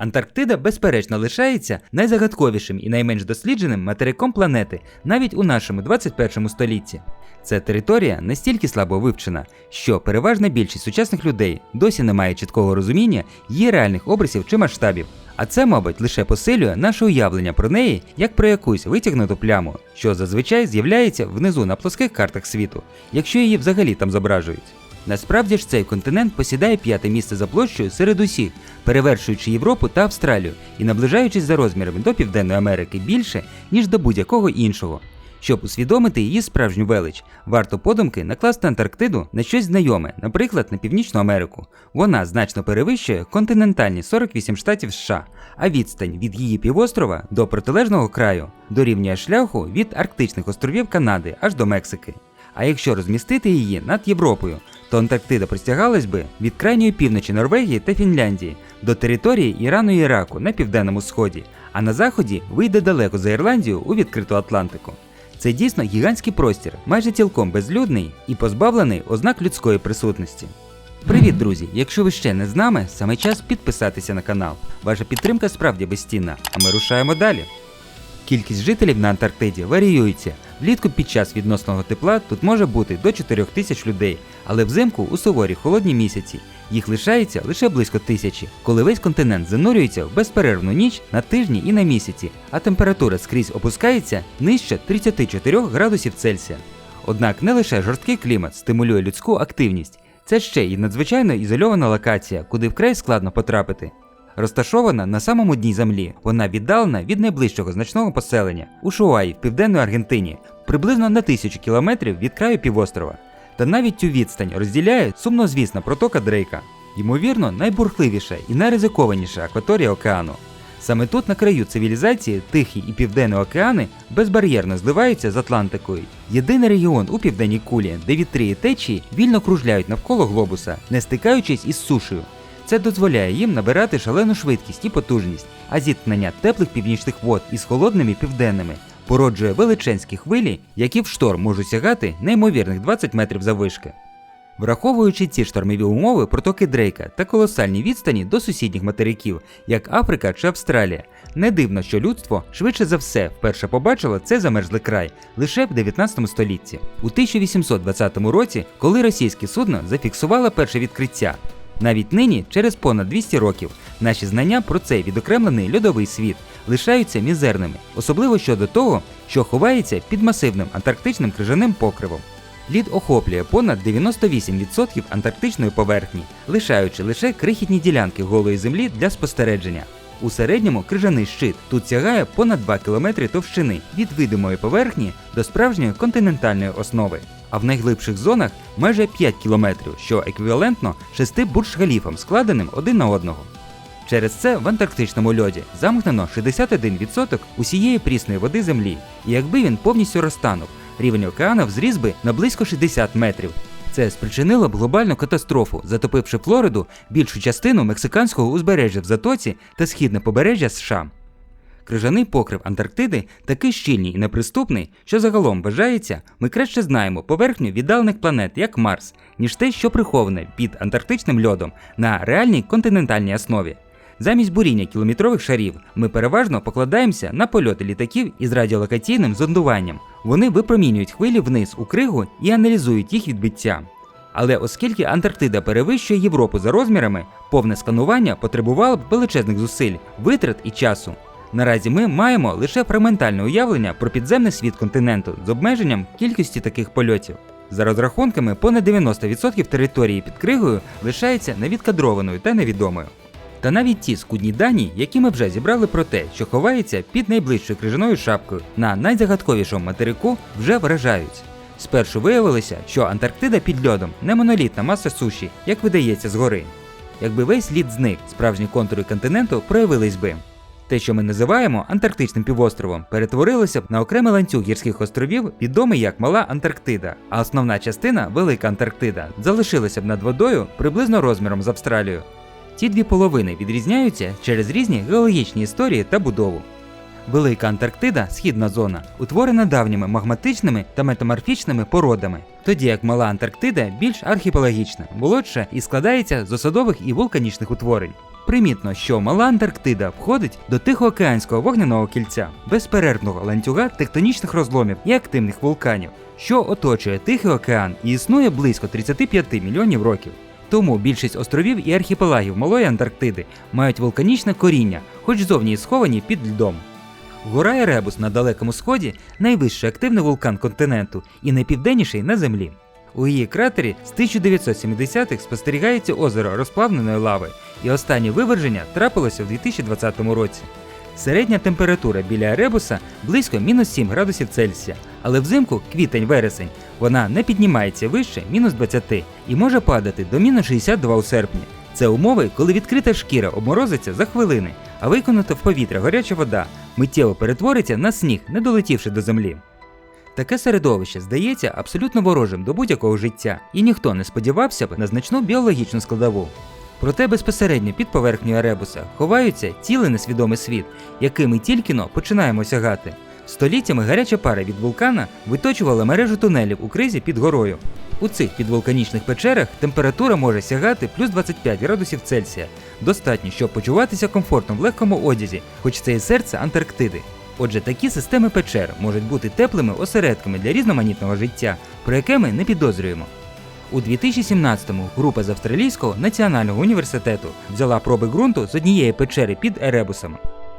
Антарктида, безперечно, лишається найзагадковішим і найменш дослідженим материком планети навіть у нашому 21 столітті. Ця територія настільки слабо вивчена, що переважна більшість сучасних людей досі не має чіткого розуміння її реальних обрисів чи масштабів. А це, мабуть, лише посилює наше уявлення про неї як про якусь витягнуту пляму, що зазвичай з'являється внизу на плоских картах світу, якщо її взагалі там зображують. Насправді ж цей континент посідає п'яте місце за площею серед усіх, перевершуючи Європу та Австралію і наближаючись за розмірами до Південної Америки більше, ніж до будь-якого іншого. Щоб усвідомити її справжню велич, варто подумки накласти Антарктиду на щось знайоме, наприклад, на Північну Америку. Вона значно перевищує континентальні 48 штатів США, а відстань від її півострова до протилежного краю дорівнює шляху від Арктичних островів Канади аж до Мексики. А якщо розмістити її над Європою, то Антарктида простягалась би від крайньої півночі Норвегії та Фінляндії до території Ірану і Іраку на південному сході, а на заході вийде далеко за Ірландію у відкриту Атлантику. Це дійсно гігантський простір, майже цілком безлюдний і позбавлений ознак людської присутності. Привіт, друзі! Якщо ви ще не з нами, саме час підписатися на канал. Ваша підтримка справді безцінна, а ми рушаємо далі. Кількість жителів на Антарктиді варіюється. Влітку під час відносного тепла тут може бути до 4 тисяч людей, але взимку у суворі холодні місяці їх лишається лише близько тисячі, коли весь континент занурюється в безперервну ніч на тижні і на місяці, а температура скрізь опускається нижче 34 градусів Цельсія. Однак не лише жорсткий клімат стимулює людську активність, це ще й надзвичайно ізольована локація, куди вкрай складно потрапити. Розташована на самому дні землі, вона віддалена від найближчого значного поселення у Шуаї в південній Аргентині, приблизно на тисячу кілометрів від краю півострова. Та навіть цю відстань розділяє сумнозвісна протока Дрейка, ймовірно, найбурхливіша і найризикованіша акваторія океану. Саме тут, на краю цивілізації, Тихий і Південний океани безбар'єрно зливаються з Атлантикою. Єдиний регіон у південній кулі, де вітри і течії вільно кружляють навколо глобуса, не стикаючись із сушею. Це дозволяє їм набирати шалену швидкість і потужність, а зіткнення теплих північних вод із холодними південними породжує величезні хвилі, які в шторм можуть сягати неймовірних 20 метрів заввишки. Враховуючи ці штормові умови, протоки Дрейка та колосальні відстані до сусідніх материків, як Африка чи Австралія, не дивно, що людство швидше за все вперше побачило цей замерзлий край лише в 19 столітті. У 1820 році, коли російське судно зафіксувало перше відкриття. Навіть нині, через понад 200 років, наші знання про цей відокремлений льодовий світ лишаються мізерними, особливо щодо того, що ховається під масивним антарктичним крижаним покривом. Лід охоплює понад 98% антарктичної поверхні, лишаючи лише крихітні ділянки голої землі для спостереження. У середньому крижаний щит тут сягає понад 2 км товщини від видимої поверхні до справжньої континентальної основи, а в найглибших зонах майже 5 км, що еквівалентно 6 бурдж-галіфам, складеним один на одного. Через це в антарктичному льоді замкнено 61% усієї прісної води землі, і якби він повністю розтанув, рівень океанів зріс би на близько 60 метрів. Це спричинило б глобальну катастрофу, затопивши Флориду, більшу частину мексиканського узбережжя в Затоці та східне побережжя США. Крижаний покрив Антарктиди такий щільний і неприступний, що загалом вважається, ми краще знаємо поверхню віддалених планет, як Марс, ніж те, що приховане під антарктичним льодом на реальній континентальній основі. Замість буріння кілометрових шарів ми переважно покладаємося на польоти літаків із радіолокаційним зондуванням. Вони випромінюють хвилі вниз у кригу і аналізують їх відбиття. Але оскільки Антарктида перевищує Європу за розмірами, повне сканування потребувало б величезних зусиль, витрат і часу. Наразі ми маємо лише фрагментальне уявлення про підземний світ континенту з обмеженням кількості таких польотів. За розрахунками, понад 90% території під кригою лишається невідкадрованою та невідомою. Та навіть ті скудні дані, які ми вже зібрали про те, що ховається під найближчою крижаною шапкою на найзагадковішому материку, вже вражають. Спершу виявилося, що Антарктида під льодом не монолітна маса суші, як видається згори. Якби весь лід зник, справжні контури континенту проявились би. Те, що ми називаємо Антарктичним півостровом, перетворилося б на окремий ланцюг гірських островів, відомий як Мала Антарктида, а основна частина Велика Антарктида залишилася б над водою приблизно розміром з Австралією. Ці дві половини відрізняються через різні геологічні історії та будову. Велика Антарктида, східна зона, утворена давніми магматичними та метаморфічними породами, тоді як Мала Антарктида більш архіпелагічна, молодша і складається з осадових і вулканічних утворень. Примітно, що мала Антарктида входить до Тихоокеанського вогняного кільця, безперервного ланцюга тектонічних розломів і активних вулканів, що оточує Тихий океан і існує близько 35 мільйонів років. Тому більшість островів і архіпелагів Малої Антарктиди мають вулканічне коріння, хоч зовні і сховані під льдом. Гора Еребус на Далекому Сході найвищий активний вулкан континенту і найпівденніший на Землі. У її кратері з 1970-х спостерігається озеро розплавненої лави, і останнє виверження трапилося в 2020 році. Середня температура біля Еребуса близько мінус 7 градусів Цельсія, але взимку, квітень-вересень, вона не піднімається вище мінус 20 і може падати до мінус 62 у серпні. Це умови, коли відкрита шкіра обморозиться за хвилини, а виконута в повітря гаряча вода миттєво перетвориться на сніг, не долетівши до землі. Таке середовище здається абсолютно ворожим до будь-якого життя, і ніхто не сподівався б на значну біологічну складову. Проте безпосередньо під поверхнею Аребуса ховаються цілий несвідомий світ, який ми тільки но починаємо сягати. Століттями гаряча пара від вулкана виточувала мережу тунелів у кризі під горою. У цих підвулканічних печерах температура може сягати плюс 25 градусів Цельсія. Достатньо, щоб почуватися комфортно в легкому одязі, хоч це і серце Антарктиди. Отже, такі системи печер можуть бути теплими осередками для різноманітного життя, про яке ми не підозрюємо. У 2017-му група з Австралійського національного університету взяла проби ґрунту з однієї печери під Еребусом.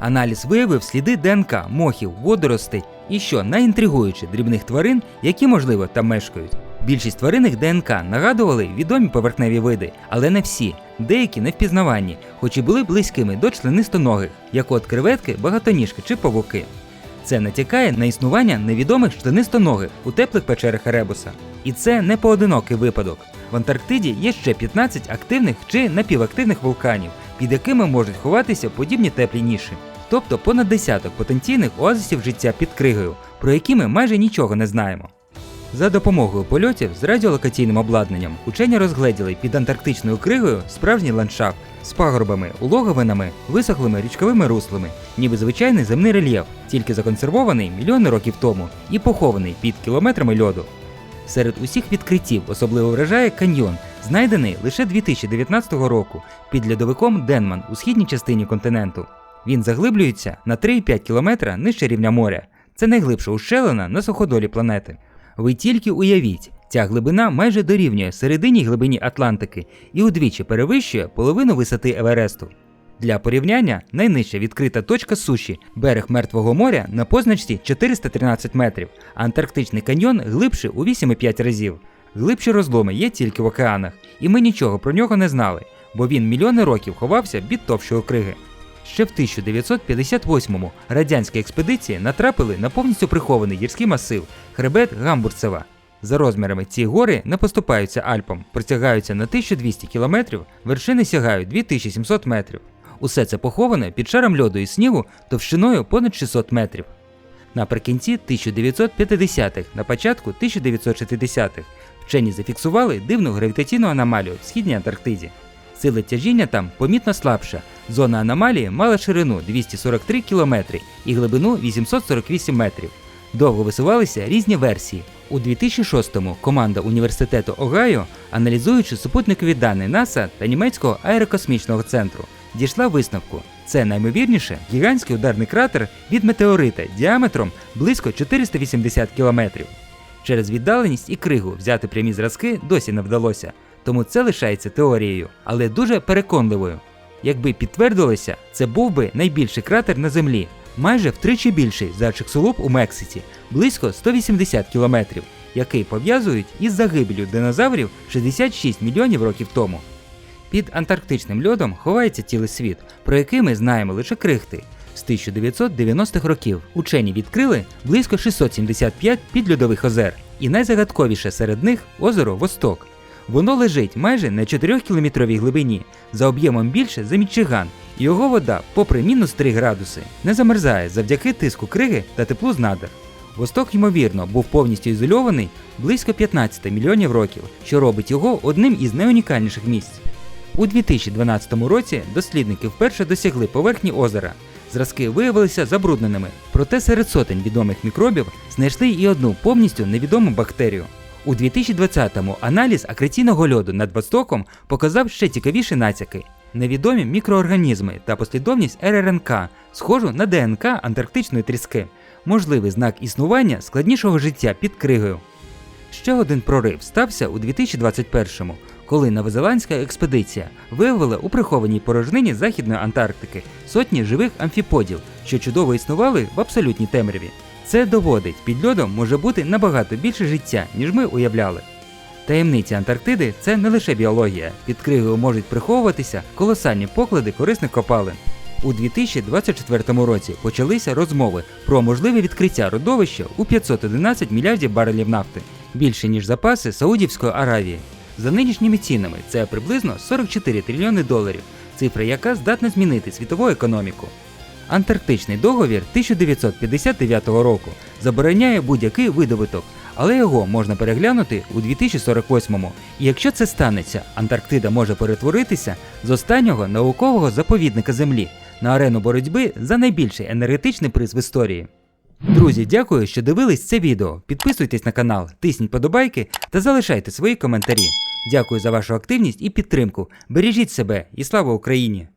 Аналіз виявив сліди ДНК, мохів, водоростей і, що найінтригуюче, дрібних тварин, які, можливо, там мешкають. Більшість тваринних ДНК нагадували відомі поверхневі види, але не всі, деякі невпізнаванні, хоч і були близькими до членистоногих, як от креветки, багатоніжки чи павуки. Це натякає на існування невідомих членистоногих у теплих печерах Еребуса. І це не поодинокий випадок. В Антарктиді є ще 15 активних чи напівактивних вулканів, під якими можуть ховатися подібні теплі ніші. Тобто понад десяток потенційних оазисів життя під кригою, про які ми майже нічого не знаємо. За допомогою польотів з радіолокаційним обладнанням учені розгледіли під антарктичною кригою справжній ландшафт з пагорбами, улоговинами, висохлими річковими руслами, ніби звичайний земний рельєф, тільки законсервований мільйони років тому і похований під кілометрами льоду. Серед усіх відкриттів особливо вражає каньйон, знайдений лише 2019 року під льодовиком Денман у східній частині континенту. Він заглиблюється на 3,5 км нижче рівня моря. Це найглибша ущелина на суходолі планети. Ви тільки уявіть, ця глибина майже дорівнює середині глибині Атлантики і удвічі перевищує половину висоти Евересту. Для порівняння найнижча відкрита точка суші берег Мертвого моря на позначці 413 метрів, а Антарктичний каньйон глибший у 8,5 разів. Глибші розломи є тільки в океанах, і ми нічого про нього не знали, бо він мільйони років ховався під товщою криги. Ще в 1958-му радянські експедиції натрапили на повністю прихований гірський масив хребет Гамбурцева. За розмірами ці гори не поступаються Альпам, протягаються на 1200 кілометрів, вершини сягають 2700 метрів. Усе це поховане під шаром льоду і снігу товщиною понад 600 метрів. Наприкінці 1950-х, на початку 1960-х, вчені зафіксували дивну гравітаційну аномалію в східній Антарктиді. Сила тяжіння там помітно слабша. Зона аномалії мала ширину 243 км і глибину 848 метрів. Довго висувалися різні версії. У 2006-му команда університету Огайо, аналізуючи супутникові дані НАСА та німецького аерокосмічного центру, дійшла висновку. Це наймовірніше гігантський ударний кратер від метеорита діаметром близько 480 км. Через віддаленість і кригу взяти прямі зразки досі не вдалося, тому це лишається теорією, але дуже переконливою. Якби підтвердилося, це був би найбільший кратер на Землі, майже втричі більший за Чиксулуп у Мексиці, близько 180 кілометрів, який пов'язують із загибелью динозаврів 66 мільйонів років тому. Під антарктичним льодом ховається цілий світ, про який ми знаємо лише крихти. З 1990-х років учені відкрили близько 675 підльодових озер, і найзагадковіше серед них озеро Восток. Воно лежить майже на 4-кілометровій глибині, за об'ємом більше за Мічиган, і його вода, попри мінус 3 градуси, не замерзає завдяки тиску криги та теплу з надр. Восток, ймовірно, був повністю ізольований близько 15 мільйонів років, що робить його одним із найунікальніших місць. У 2012 році дослідники вперше досягли поверхні озера. Зразки виявилися забрудненими, проте серед сотень відомих мікробів знайшли і одну повністю невідому бактерію. У 2020-му аналіз акреційного льоду над Востоком показав ще цікавіші натяки. невідомі мікроорганізми та послідовність РРНК, схожу на ДНК антарктичної тріски, можливий знак існування складнішого життя під кригою. Ще один прорив стався у 2021-му, коли новозеландська експедиція виявила у прихованій порожнині Західної Антарктики сотні живих амфіподів, що чудово існували в абсолютній темряві. Це доводить, під льодом може бути набагато більше життя, ніж ми уявляли. Таємниці Антарктиди це не лише біологія. Під кригою можуть приховуватися колосальні поклади корисних копалин. У 2024 році почалися розмови про можливе відкриття родовища у 511 мільярдів барелів нафти, більше ніж запаси Саудівської Аравії. За нинішніми цінами це приблизно 44 трильйони доларів, цифра яка здатна змінити світову економіку. Антарктичний договір 1959 року забороняє будь-який видобуток, але його можна переглянути у 2048-му. І якщо це станеться, Антарктида може перетворитися з останнього наукового заповідника Землі на арену боротьби за найбільший енергетичний приз в історії. Друзі, дякую, що дивились це відео. Підписуйтесь на канал, тисніть подобайки та залишайте свої коментарі. Дякую за вашу активність і підтримку. Бережіть себе і слава Україні!